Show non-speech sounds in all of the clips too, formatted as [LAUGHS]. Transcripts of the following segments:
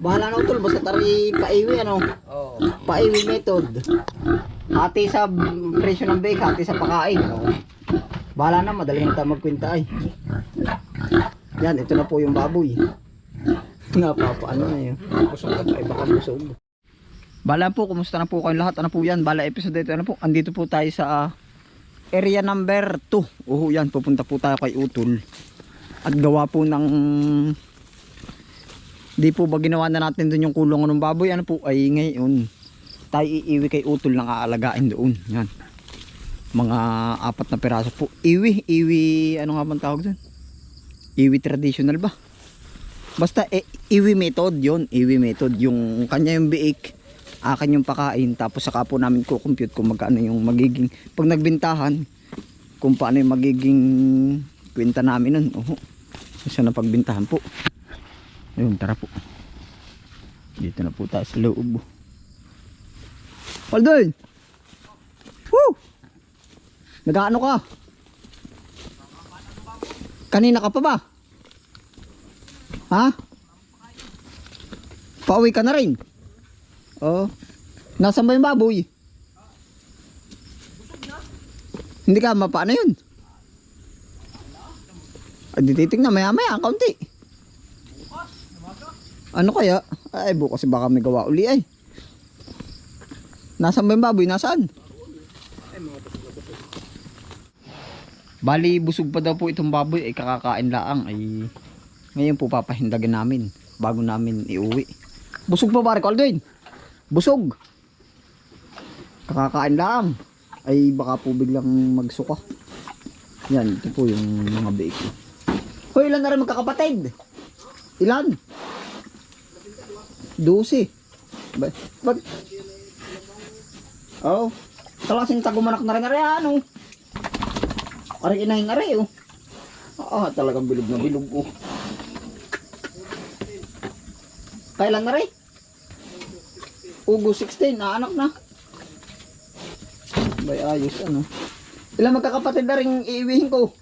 Bahala na utol, basta tari paiwi ano. Oo. Paiwi method. Hati sa presyo ng bake, hati sa pakain. Oh. Bahala na, madali na tayo magkwenta ay. Yan, ito na po yung baboy. Nga papa, ano na yun. Busog na ay baka busog. Bala po, kumusta na po kayong lahat? Ano po yan? Bala episode ito. Ano po? Andito po tayo sa ah, area number 2. Oo, yan. Pupunta po tayo kay Utol. At gawa po ng Di po ba ginawa na natin doon yung kulungan ng baboy? Ano po ay ngayon tayo iiwi kay Utol ng aalagaan doon. Yan. Mga apat na piraso po. Iwi, iwi, ano nga bang tawag doon? Iwi traditional ba? Basta eh, iwi method yon Iwi method. Yung kanya yung biik, akin yung pakain. Tapos saka po namin kukompute kung magkano yung magiging, pag nagbintahan, kung paano yung magiging kwenta namin nun. Oho. Isa na pagbintahan po. Ayun, tara po. Dito na po tayo sa loob. Aldoy! Woo! Nagaano ka? Kanina ka pa ba? Ha? Pauwi ka na rin? Oo. Nasaan ba yung baboy? Hindi ka mapaano yun? Ay, di titignan maya maya, kaunti. Ano kaya? Ay, bukas baka may gawa uli ay. Nasaan ba yung baboy? Nasaan? Bali, busog pa daw po itong baboy ay kakakain laang ay ngayon po papahindagin namin bago namin iuwi. Busog pa ba, Aldwin? Busog. Kakakain laang ay baka po biglang magsuka. Yan, ito po yung mga biik. Hoy, ilan na rin magkakapatid? Ilan? 12. Ba, bag... Oh, kalasing tagumanak na rin ari ano. Ari inahing ari oh. Ah, talagang bilog na bilog oh. Kailan na rin? Ugo 16, na anak na. Bay ayos ano. Ilan magkakapatid na rin iiwihin ko?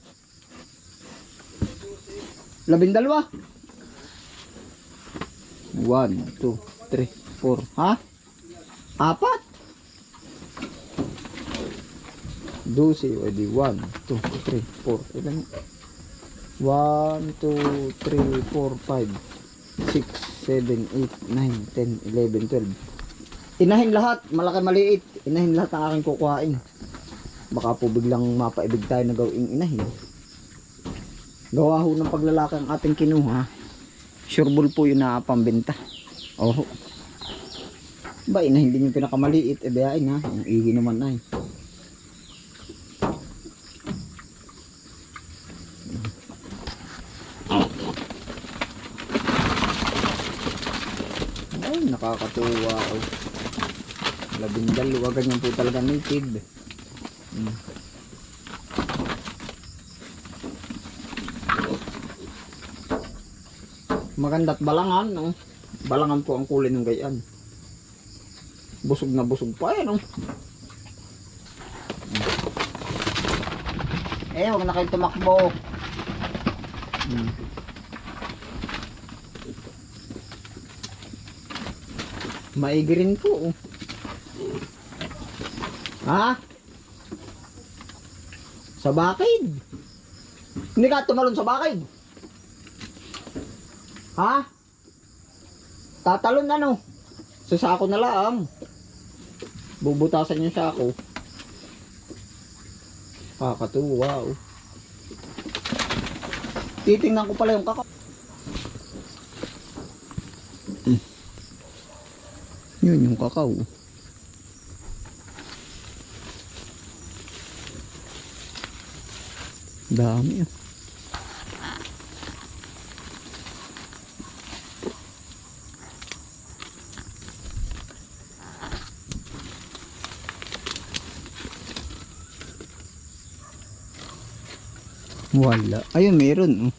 Labindalwa. One, two, three, four. Ha? Apat? Dosi, o di one, two, three, four. Ilan? One, two, three, four, five, six, seven, eight, nine, ten, eleven, twelve. Inahin lahat, malaki maliit. Inahin lahat ang aking kukuhain. Baka po biglang mapaibig tayo na gawing inahin. Gawa ho ng paglalaki ang ating kinuha. Sureball po yun na pambenta. Oh. Ba, ina, hindi yung pinakamaliit. E, bayain ha. Ang igi naman ay. Ay, nakakatuwa. Oh. Labing dalawa, ganyan po talaga native. Hmm. Maganda't balangan, no? Balangan po ang kulay ng gayan. Busog na busog pa eh, no? Eh, huwag na kayo tumakbo. Hmm. Maigi rin po. oh. Ha? Sa bakid? Hindi ka tumalon sa bakid? Ha? Tatalon ano? Sa sako na lang. Bubutasan yung sako. Kakatuwa oh. Titingnan ko pala yung kakao. Mm. Yun yung kakao. Dami ah. Wala. Ayun, meron. Oh.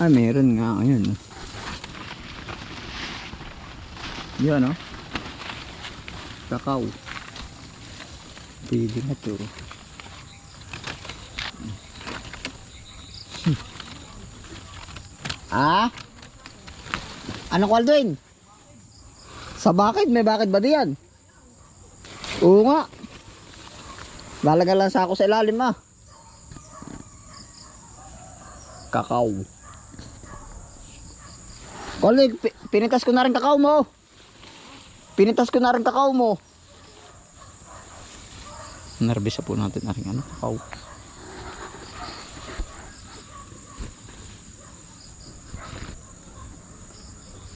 Ah, meron nga. Ayun. Oh. Yan, oh. Kakao. Pwede na to. Ah? Ano ko, Aldwin? Sa bakit? May bakit ba diyan? Oo nga. Lalagyan lang sa ako sa ilalim ah. Kakao. Kolig, pi- pinitas ko na rin kakao mo. Pinitas ko na rin kakao mo. Narbisa po natin na rin ano, kakao.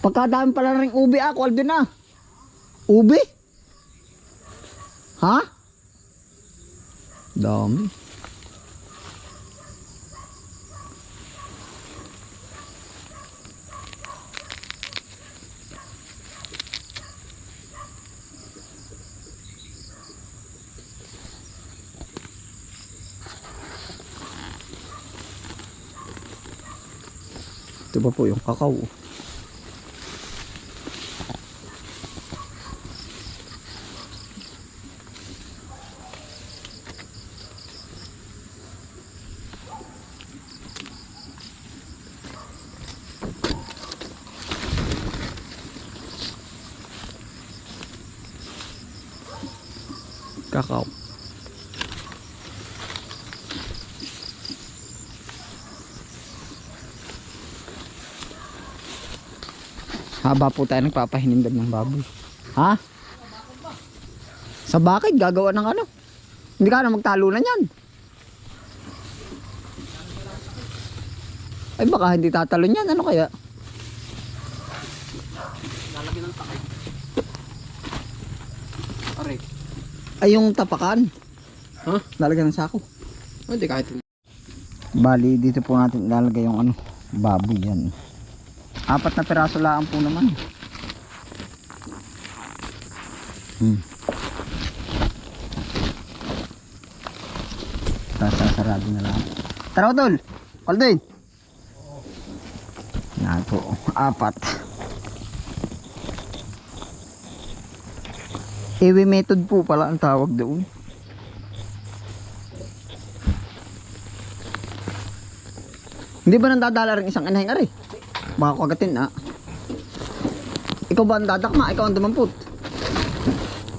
Pagkadami pala rin ubi ako, Alvin na. Ubi? Ha? Dami. Ito pa po yung kakao. Haba po tayo nagpapahinimdam ng baboy. Ha? Sa bakit? Gagawa ng ano? Hindi ka na magtalunan yan. Ay baka hindi tatalon yan. Ano kaya? Lalagyan ng takay. Aray. Ay yung tapakan. Ha? Lalagyan ng sako. Hindi kahit Bali, dito po natin ilalagay yung ano, baboy yan. Apat na piraso lang po naman. Hmm. Sasarado na lang. Tara, Utol! Kaldoy! Yan po, apat. Ewe method po pala ang tawag doon. Hindi ba nandadala rin isang anahing ari? Baka kagatin na. Ikaw ba ang dadakma? Ikaw ang dumamput.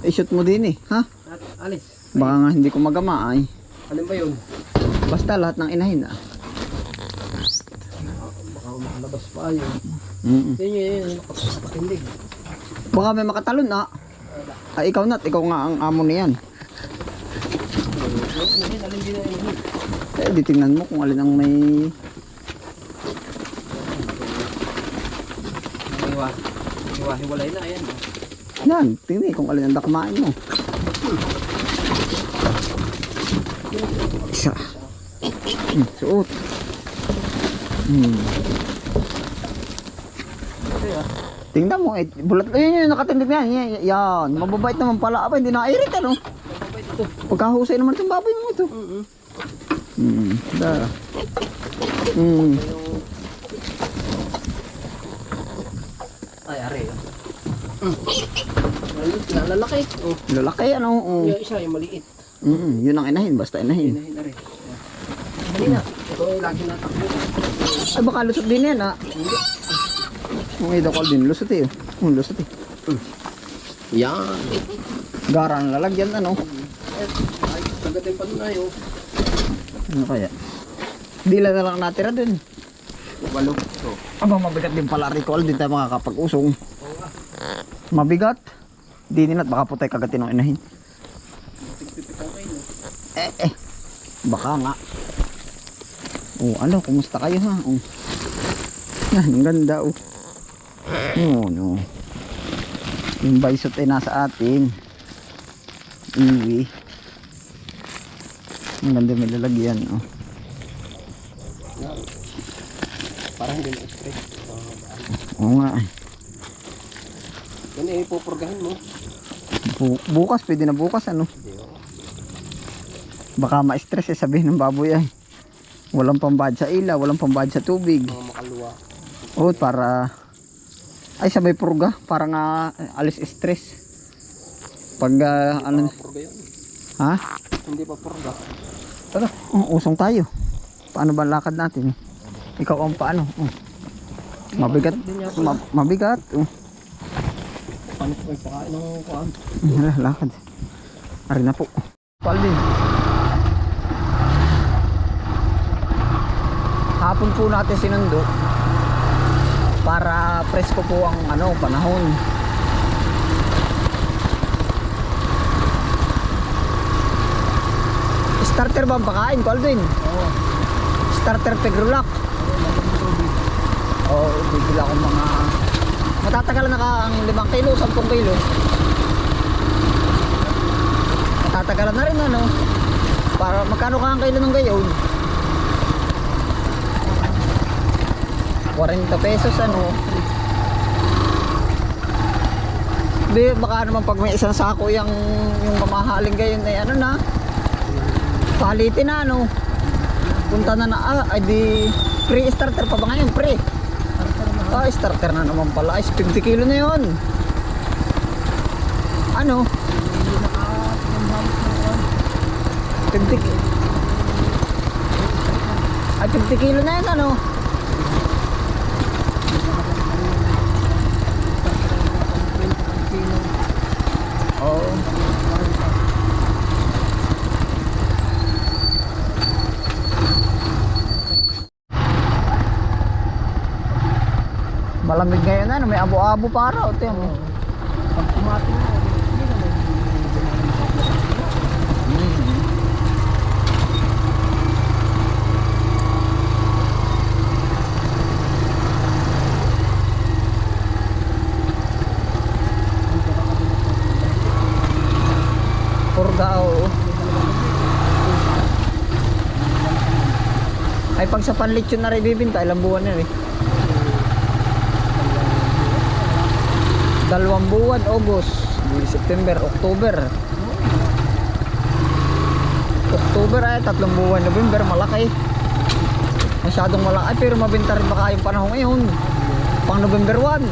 I-shoot mo din eh, ha? At alis. Baka nga hindi ko magama ay. Alin ba yun? Basta lahat ng inahin ah. Baka makalabas pa yun. Mm Yun yun yun. Baka may makatalon ah. Ay ikaw nat, ikaw nga ang amo niyan. Eh di tingnan mo kung alin ang may... Hiwalay na. Ayan. Yan, tingnan kung alin ang dakmaan mo. Isa. Hmm, suot. Hmm. Tingnan mo, eh, bulat. Ayun yun, nakatindig na yan. Yan, yan. Mababait naman pala. Aba, hindi nakairit, ano? Mababait ito. Pagkahusay naman itong baboy mo ito. Mm-hmm. Hmm, da. Hmm. Yung... Ay, aray. Mm. Lalaki. Oh. Lalaki, ano? Oh. Yung isa, yung maliit. Mm, yun ang inahin, basta inahin. Hinahin na rin. Dali na. Ito lagi natakbo. Ay, baka lusot din yan, ah. Kung ito ko din, lusot eh. Oh, lusot eh. Yan. Gara ang lalagyan, ano? Ay, kagatin pa nun ayo. Ano kaya? Dila na lang natira dun. Walo. Aba, mabigat din pala recall. Din tayo makakapag-usong. Mabigat. Di din at baka po tayo kagatin ng inahin. Eh, eh. Baka nga. Oh, ano, kumusta kayo ha? Oh. Yan, ang ganda oh. Oh, no. Yung baysot ay nasa atin. Iwi. Ang ganda may lalagyan oh. Parang hindi na-stress. Oo nga eh. Yan eh, pupurgahin mo. Bu- bukas, pwede na bukas ano. Baka ma-stress eh sabihin ng baboy ay. Walang pambad sa ila, walang pambad sa tubig. Mga makaluwa. Oh, para ay sabay purga para nga eh, alis stress. Pag ah, ano Mga purga yun. ha? Hindi pa purga. Tara, oh, usong tayo. Paano ba lakad natin? Ikaw ang paano? Oh. Mabigat. Din niya Ma- mabigat. Oh. Panis ko yung pakain ng kuhan. Wala, lakad. Ari na po. Paldi. Hapon po natin sinundo para presko po ang ano panahon. Starter ba ang pakain ko, Alvin? Oo. Starter Pegrolac. Oo, bibili ako mga... Matatagal na ka ang 5 kilo, 10 kilo. Matatagalan na rin ano. Para magkano ka ang kilo ng gayon? 40 pesos ano. Di, baka naman pag may isang sako yung, yung mamahaling gayon ay ano na. Palitin na ano. Punta na na, ah, ay di, pre-starter pa ba ngayon? Pre. Ah, starter na naman pala. Ay, 50 kilo na yun. Ano? Hindi nakatinambalit ng kuhan. 50 ki- Ay, 50 kilo na yun, ano? Oo. Malamig ngayon ano, may abo-abo para o tiyan mo. Pag kumating na, Purgao. Ay pag sa panlitsyon na rin bibinta, ilang buwan na rin. Dalawang buwan, August, September, October. October ay tatlong buwan, November, malaki. Masyadong malaki, pero mabinta rin baka yung panahon ngayon. Pang November 1.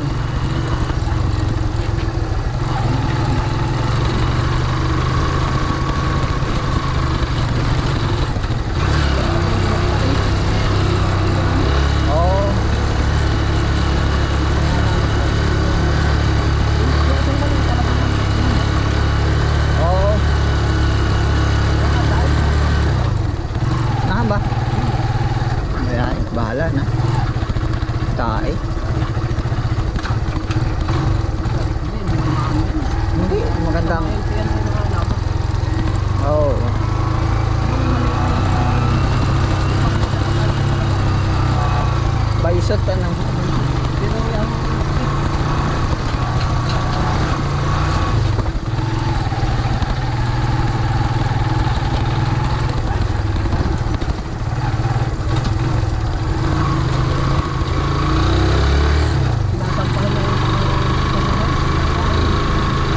Oo. Oo. Naka ba? Ayan, bahala na. Tae. Hindi, magandang. Oo. Baisot ano.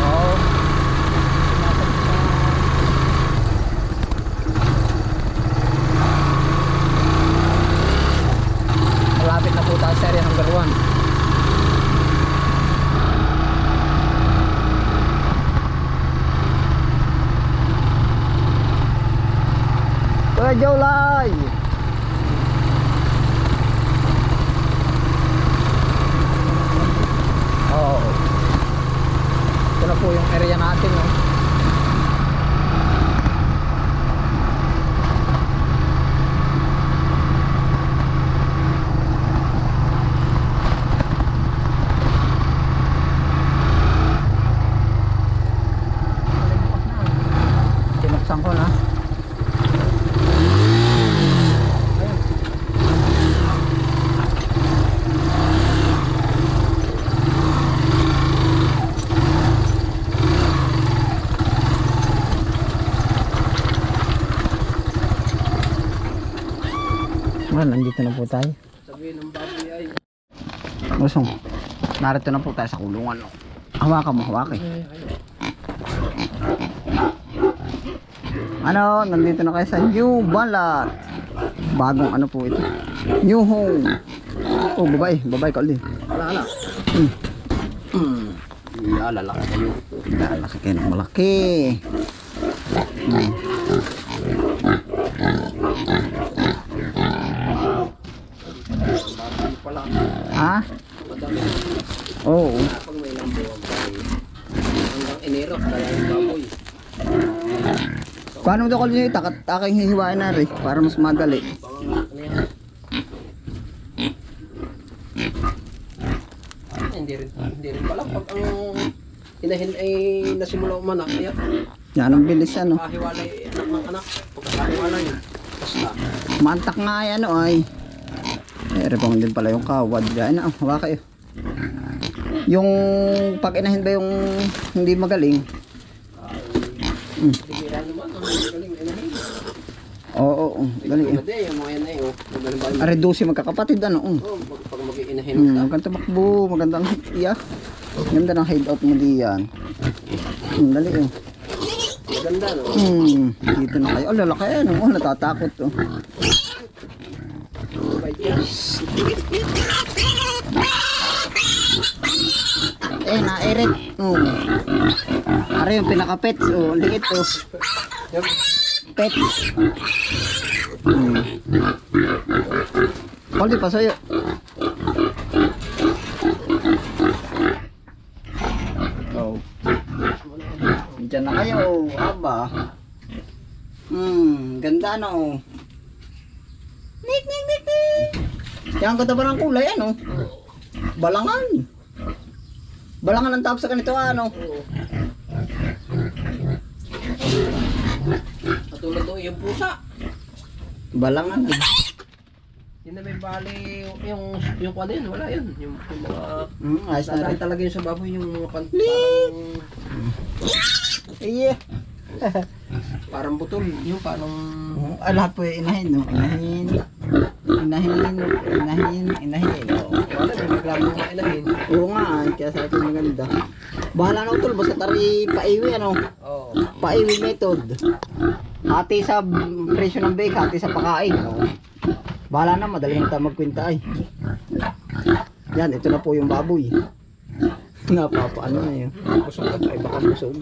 Oo. Malapit na po tayo sa area number 1. Kuya Jolay! Oo. Ito na po yung area natin, no? Tinuksan ko na. Well, nandito na po tayo. Sabihin ng baboy ay, Usong. Narito na po tayo sa kulungan. No? Hawakan mo, hawakan. Ano, nandito na kayo sa New Balat. Bagong ano po ito. New home. Oh, babay. Babay ka ulit. wala na. Hmm. Hmm. Lalaki kayo. Lalaki kayo ng malaki. Hmm. Baboy pala. Ha? Madami Oo. pag may lambo. Enero, kaya yung baboy. Paano mo daw kalyo yung takat aking hihiwain na rin para mas madali. Hindi rin, hindi rin pala. Pag ang inahin ay nasimula umanak, kaya Yan ang bilis ano. kahiwalay anak ng anak. Pagkakahiwalay, basta. Mantak nga ay ano ay. Eh, repong din pala yung kawad. Yan na, hawa kayo. Yung pag inahin ba yung hindi magaling? Mm. Galing. Oo, oh. Magaling ba yung Aredusi magkakapatid ano. Mm. Oh, pag mag-iinahin Hmm, ka. maganda takbo, magandang iya. Ganda ng hideout mo diyan. Hmm, dali oh. Maganda, no? Hmm, dito na kayo. Oh, lalaki ano. Oh, natatakot oh. Eh, nairit. Oh. Are yung pinaka-pets oh, liit oh. Yung, Pet. Hmm. Pali pa sa'yo. Oh. Diyan na kayo. Aba. Hmm, ganda na oh. Nik, nik, nik, nik. Yan ganda ba ng kulay ano? Balangan. Balangan ang tawag sa ganito ano? Katulad doon, yung pusa. Balangan. Yun na may bali, yung, yung kwan yun, wala yun. Yung, yung mga, Hmm, ayos na rin. talaga yun sa baboy, yung mga pan, parang, Iya. [LAUGHS] parang butol. Yung parang, Ah, lahat po yung inahin, no? Inahin, inahin, inahin, inahin. Oo. wala, may reklamo mga inahin. Oo nga, ay, kaya sa akin maganda. Bahala na utol, basta tari paiwi, ano? Oo. Paiwi method. Hati sa presyo ng bake, hati sa pakain. Oo. Bahala na, madali na tayo magkwenta ay. Yan, ito na po yung baboy. Napapaano na yun. Busog ka, Ay, baka busog.